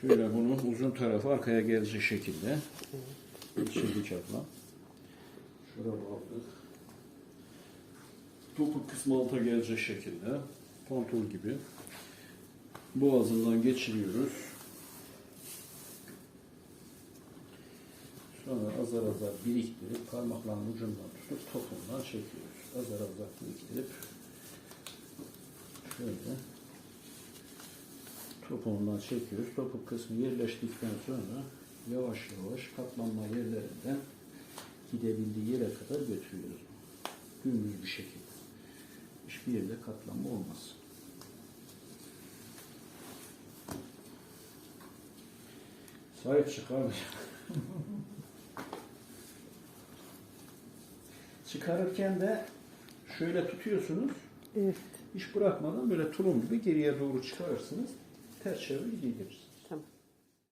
Şöyle bunun uzun tarafı arkaya gelecek şekilde. Şimdi çakma. Şuraya aldık. Topuk kısmı alta gelecek şekilde. Pantol gibi. Boğazından geçiriyoruz. Sonra azar azar biriktirip parmakların ucundan tutup topundan çekiyoruz. Azar azar biriktirip şöyle topuğundan çekiyoruz. Topuk kısmı yerleştikten sonra yavaş yavaş katlanma yerlerinden gidebildiği yere kadar götürüyoruz. Dümdüz bir şekilde. Hiçbir yerde katlanma olmaz. Sahip çıkar. Çıkarırken de şöyle tutuyorsunuz. Evet. Hiç bırakmadan böyle tulum gibi geriye doğru çıkarırsınız. Ters çevirir giydirirsiniz. Tamam.